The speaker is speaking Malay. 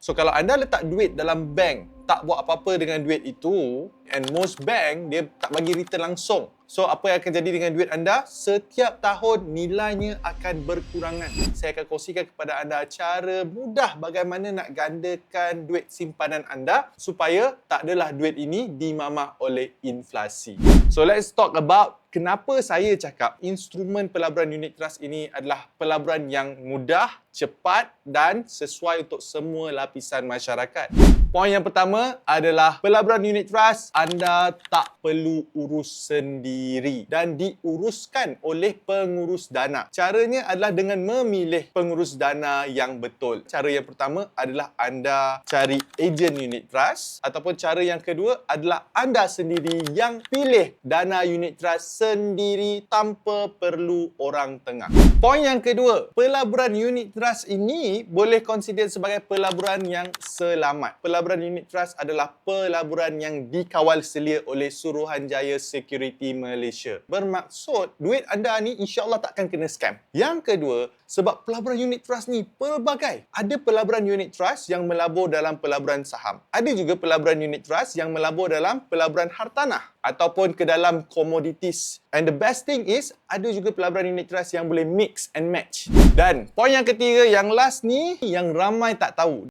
So kalau anda letak duit dalam bank, tak buat apa-apa dengan duit itu, and most bank dia tak bagi return langsung. So apa yang akan jadi dengan duit anda? Setiap tahun nilainya akan berkurangan. Saya akan kongsikan kepada anda cara mudah bagaimana nak gandakan duit simpanan anda supaya tak adalah duit ini dimamah oleh inflasi. So let's talk about kenapa saya cakap instrumen pelaburan unit trust ini adalah pelaburan yang mudah, cepat dan sesuai untuk semua lapisan masyarakat. Poin yang pertama adalah pelaburan unit trust anda tak perlu urus sendiri dan diuruskan oleh pengurus dana. Caranya adalah dengan memilih pengurus dana yang betul. Cara yang pertama adalah anda cari ejen unit trust ataupun cara yang kedua adalah anda sendiri yang pilih dana unit trust sendiri tanpa perlu orang tengah. Poin yang kedua, pelaburan unit trust ini boleh consider sebagai pelaburan yang selamat. Pelaburan unit trust adalah pelaburan yang dikawal selia oleh Suruhanjaya Security Malaysia. Bermaksud duit anda ni insya-Allah takkan kena scam. Yang kedua, sebab pelaburan unit trust ni pelbagai. Ada pelaburan unit trust yang melabur dalam pelaburan saham. Ada juga pelaburan unit trust yang melabur dalam pelaburan hartanah ataupun ke dalam commodities. And the best thing is ada juga pelaburan unit trust yang boleh mix and match. Dan poin yang ketiga yang last ni yang ramai tak tahu.